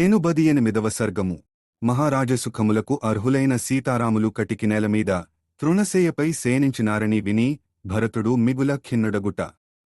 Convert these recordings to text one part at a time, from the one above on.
ఎనుబది ఎనిమిదవ సర్గము. మహారాజసుఖములకు అర్హులైన సీతారాములు కటికి నేలమీద తృణసేయపై సేనించినారని విని భరతుడు మిగుల ఖిన్నుడగుట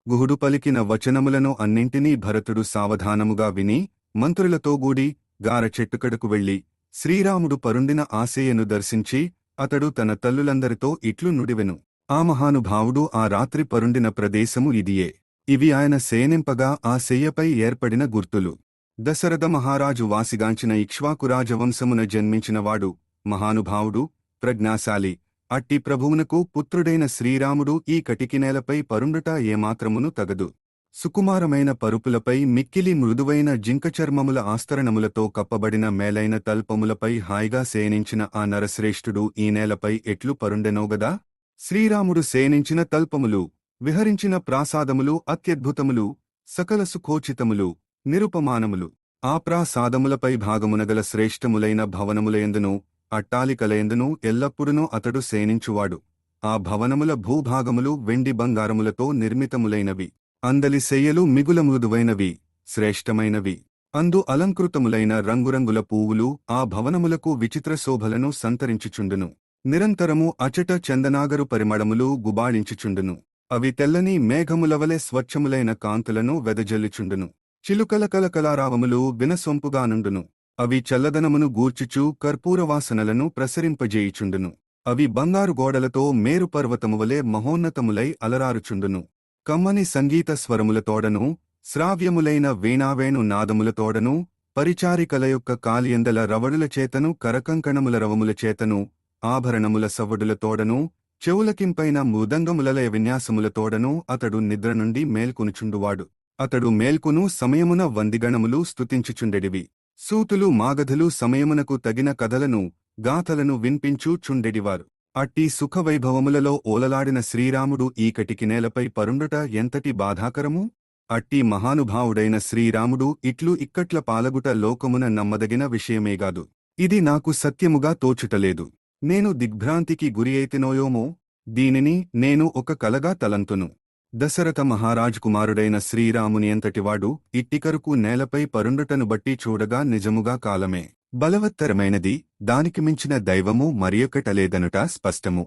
గుహుడు పలికిన వచనములను అన్నింటినీ భరతుడు సావధానముగా విని మంత్రులతో గూడి గార చెట్టుకడకు వెళ్ళి శ్రీరాముడు పరుండిన ఆశయను దర్శించి అతడు తన తల్లులందరితో ఇట్లు నుడివెను. ఆ మహానుభావుడు ఆ రాత్రి పరుండిన ప్రదేశము ఇదియే. ఇవి ఆయన సేనింపగా ఆ శయ్యపై ఏర్పడిన గుర్తులు. దశరథ మహారాజు వాసిగాంచిన ఇక్ష్వాకురాజవంశమున జన్మించినవాడు మహానుభావుడు ప్రజ్ఞాశాలి. అట్టి ప్రభువునకు పుత్రుడైన శ్రీరాముడు ఈ కటికినేలపై పరుండుట ఏమాత్రమును తగదు. సుకుమారమైన పరుపులపై మిక్కిలి మృదువైన జింకచర్మముల ఆస్తరణములతో కప్పబడిన మేలైన తల్పములపై హాయిగా సేనించిన ఆ నరశ్రేష్ఠుడు ఈ నేలపై ఎట్లు పరుండెనోగదా శ్రీరాముడు సేనించిన తల్పములు విహరించిన ప్రాసాదములు అత్యద్భుతములు సకల సుఖోచితములు నిరుపమానములు. ఆ ప్రాసాదములపై భాగమునగల శ్రేష్టములైన భవనములయందును అట్టాలికలయందును ఎల్లప్పుడునూ అతడు సేనించువాడు. ఆ భవనముల భూభాగములు వెండి బంగారములతో నిర్మితములైనవి. అందలి శయ్యలు మిగుల మృదువైనవి శ్రేష్టమైనవి. అందు అలంకృతములైన రంగురంగుల పూవులు ఆ భవనములకు విచిత్ర శోభలను సంతరించుచుండును. నిరంతరము అచట చందనాగరు పరిమళములు గుబాళించుచుండును. అవి తెల్లని మేఘములవలె స్వచ్ఛములైన కాంతులను వెదజల్లుచుండును. చిలుకల కలకలారావములు వినసొంపుగానుండును అవి చల్లదనమును గూర్చుచూ కర్పూరవాసనలను ప్రసరింపజేయుచుండును. అవి బంగారు గోడలతో మేరు పర్వతమువలే మహోన్నతములై అలరారుచుండును. కమ్మని సంగీత స్వరములతోడను శ్రావ్యములైన వీణావేణు నాదములతోడను పరిచారికల యొక్క కాలియందల రవడుల చేతను కరకంకణముల రవముల చేతను ఆభరణముల సవ్వడులతోడను చెవులకింపైన మృదంగములలయ విన్యాసములతోడను అతడు నిద్ర నుండి మేల్కొనుచుండువాడు. అతడు మేల్కును సమయమున వందిగణములు స్తుతించుచుండెడివి. సూతులు మాగధులు సమయమునకు తగిన కథలను గాథలను విన్పించుచుండెడివారు. అట్టి సుఖవైభవములలో ఓలలాడిన శ్రీరాముడు ఈ కటికి నేలపై పరుండట ఎంతటి బాధాకరము? అట్టి మహానుభావుడైన శ్రీరాముడు ఇట్లు ఇక్కట్ల పాలగుట లోకమున నమ్మదగిన విషయమేగాదు ఇది నాకు సత్యముగా తోచుటలేదు. నేను దిగ్భ్రాంతికి గురియైతినోయోమో దీనిని నేను ఒక కలగా తలంతును. దశరథ మహారాజ్ కుమారుడైన శ్రీరాముని ఎంతటివాడు ఇట్టికరుకు నేలపై పరుండుటను బట్టి చూడగా నిజముగా కాలమే. బలవత్తరమైనది దానికి మించిన దైవము మరియొకటలేదనుట స్పష్టము.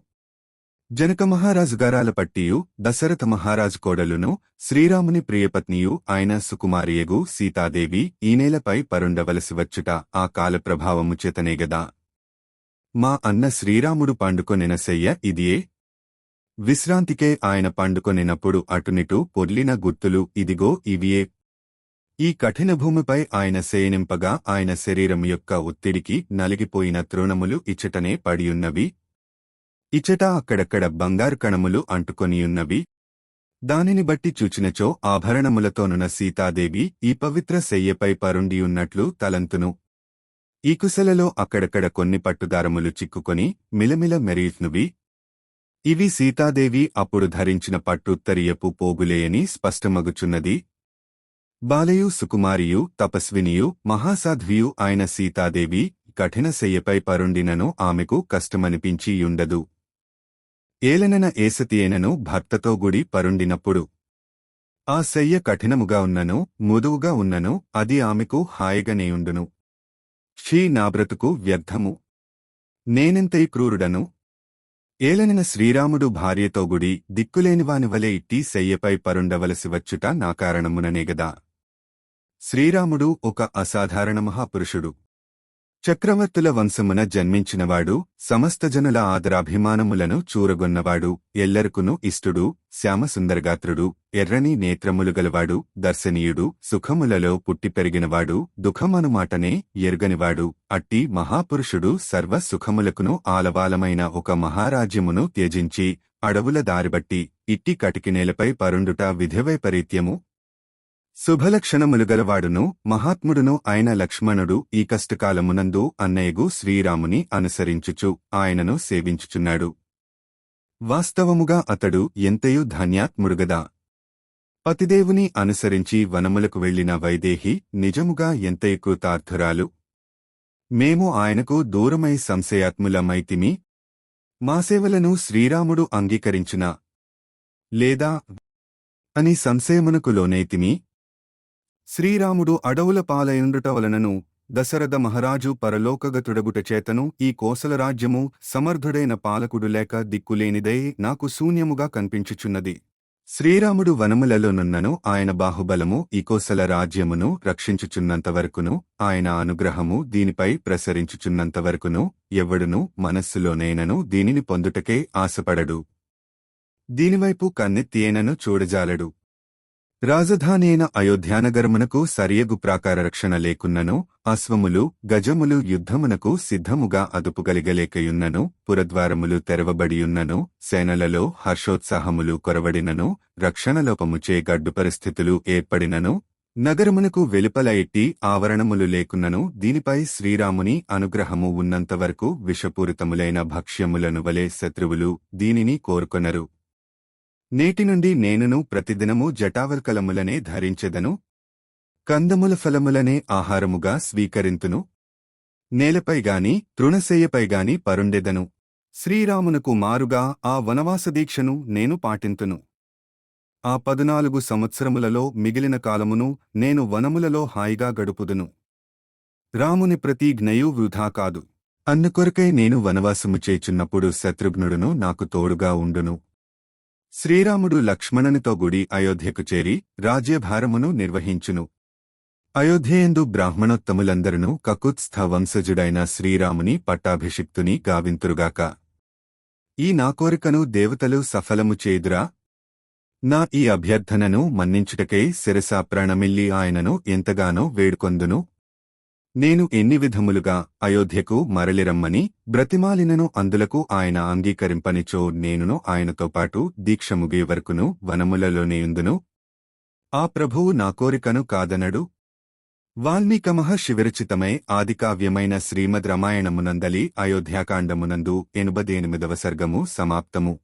జనక మహారాజు గారాల పట్టియు దశరథ మహారాజు కోడలును శ్రీరాముని ప్రియపత్నియు ఆయన సుకుమారియగు సీతాదేవి ఈ నేలపై పరుండవలసి వచ్చుట ఆ కాల ప్రభావము చేతనేగదా మా అన్న శ్రీరాముడు పండుకొనిన ఇదియే విశ్రాంతికే ఆయన పండుకొనినప్పుడు అటునిటు పొర్లిన గుర్తులు ఇదిగో ఇవియే. ఈ కఠిన భూమిపై ఆయన సేనింపగా ఆయన శరీరం యొక్క ఒత్తిడికి నలిగిపోయిన తృణములు ఇచ్చటనే పడియున్నవి. ఇచ్చట అక్కడక్కడ బంగారు కణములు అంటుకొనియున్నవి. దానిని బట్టి చూచినచో ఆభరణములతోనున్న సీతాదేవి ఈ పవిత్ర శయ్యపై పరుండియున్నట్లు తలంతును. ఈ కుశలలో అక్కడక్కడ కొన్ని పట్టుదారములు చిక్కుకొని మిలమిల మెరీత్నువి ఇవి సీతాదేవి అప్పుడు ధరించిన పట్టుత్తరియపు పోగులేయని స్పష్టమగుచున్నది. బాలయు సుకుమారియు తపస్వినియు మహాసాధ్వియు అయిన సీతాదేవి కఠిన శయ్యపై పరుండినను ఆమెకు కష్టమనిపించియుండదు ఏలనన ఏసతియేనను భర్తతో గుడి పరుండినప్పుడు ఆ శయ్య కఠినముగా ఉన్నను ముదువుగా ఉన్నను అది ఆమెకు హాయిగనేయుండును. షీ నా బ్రతుకు వ్యర్థము. నేనెంతై క్రూరుడను ఏలనిన శ్రీరాముడు భార్యతో గుడి దిక్కులేనివాని వలె ఇట్టి శయ్యపై పరుండవలసి వచ్చుట నా కారణముననేగదా శ్రీరాముడు ఒక అసాధారణ మహాపురుషుడు. చక్రవర్తుల వంశమున జన్మించినవాడు సమస్తజనుల ఆదరాభిమానములను చూరగొన్నవాడు ఎల్లరుకును ఇష్టుడు శ్యామసుందరగాత్రుడు ఎర్రని నేత్రములు గలవాడు దర్శనీయుడు సుఖములలో పుట్టి పెరిగినవాడు దుఃఖమనుమాటనే ఎరుగనివాడు అట్టి మహాపురుషుడు సర్వ సుఖములకును ఆలవాలమైన ఒక మహారాజ్యమును త్యజించి అడవుల దారిబట్టి ఇట్టి కటికినేలపై పరుండుట విధివైపరీత్యము శుభలక్షణములు గలవాడును మహాత్ముడును ఆయన లక్ష్మణుడు ఈ కష్టకాలమునందు అన్నయ్యగు శ్రీరాముని అనుసరించుచు ఆయనను సేవించుచున్నాడు. వాస్తవముగా అతడు ఎంతయు ధన్యాత్ముడుగదా? పతిదేవుని అనుసరించి వనములకు వెళ్ళిన వైదేహి నిజముగా ఎంతయు కృతార్థురాలు? మేము ఆయనకు దూరమై సంశయాత్ములమైతిమి? మా సేవలను శ్రీరాముడు అంగీకరించునా? లేదా? అని సంశయమునకు లోనైతిమి? శ్రీరాముడు అడవుల పాలయుండుట వలనను దశరథ మహారాజు పరలోకగతుడగుట చేతను ఈ కోసల రాజ్యము సమర్థుడైన పాలకుడు లేక దిక్కులేనిదై నాకు శూన్యముగా కనిపించుచున్నది. శ్రీరాముడు వనములలోనున్నను ఆయన బాహుబలము ఈ కోసల రాజ్యమును రక్షించుచున్నంతవరకును ఆయన అనుగ్రహము దీనిపై ప్రసరించుచున్నంతవరకును ఎవ్వడును మనస్సులోనైనను దీనిని పొందుటకే ఆశపడడు. దీనివైపు కన్నెత్తియేనను చూడజాలడు. రాజధానైన అయోధ్యానగరమునకు సరియగు ప్రాకార రక్షణ లేకున్నను అశ్వములు గజములు యుద్ధమునకు సిద్ధముగా అదుపుగలిగలేకయున్నను పురద్వారములు తెరవబడియున్నను సేనలలో హర్షోత్సాహములు కొరవడినను రక్షణలోపముచే గడ్డు పరిస్థితులు ఏర్పడినను నగరమునకు వెలుపల ఎట్టి ఆవరణములు లేకున్నను దీనిపై శ్రీరాముని అనుగ్రహము ఉన్నంతవరకు విషపూరితములైన భక్ష్యములను వలె శత్రువులు దీనిని కోరుకొనరు. నేటి నుండి నేనును ప్రతిదినము జటావర్కలములనే ధరించెదను. కందముల ఫలములనే ఆహారముగా స్వీకరింతును. నేలపైగాని తృణశయ్యపైగాని పరుండెదను. శ్రీరామునకు మారుగా ఆ వనవాసదీక్షను నేను పాటింతును. ఆ పదునాలుగు సంవత్సరములలో మిగిలిన కాలమును నేను వనములలో హాయిగా గడుపుదును. రాముని ప్రతిజ్ఞయు వృధా కాదు. అందుకొరకై నేను వనవాసము చేచున్నప్పుడు శత్రుఘ్నుడును నాకు తోడుగా ఉండును. శ్రీరాముడు లక్ష్మణునితో గుడి అయోధ్యకు చేరి రాజ్యభారమును నిర్వహించును. అయోధ్యయందు బ్రాహ్మణోత్తములందరూ కకుత్స్థ వంశజుడైన శ్రీరాముని పట్టాభిషిక్తుని గావింతురుగాక. ఈ నా కోరికను దేవతలు సఫలము చేదురా నా ఈ అభ్యర్థనను మన్నించుటకై శిరసా ప్రణమిల్లి ఆయనను ఎంతగానో వేడుకొందును. నేను ఎన్ని విధములుగా అయోధ్యకు మరలిరమ్మని బ్రతిమాలినను అందులకు ఆయన అంగీకరింపనిచో నేనును ఆయనతో పాటు దీక్ష ముగే వరకును వనములలోనేయుందును ఆ ప్రభువు నా కోరికను కాదనడు? వాల్మీక శివిరచితమై ఆదికావ్యమైన శ్రీమద్ రామాయణమునందలి అయోధ్యాకాండమునందు ఎనుబదేనిమిదవ సర్గము సమాప్తము.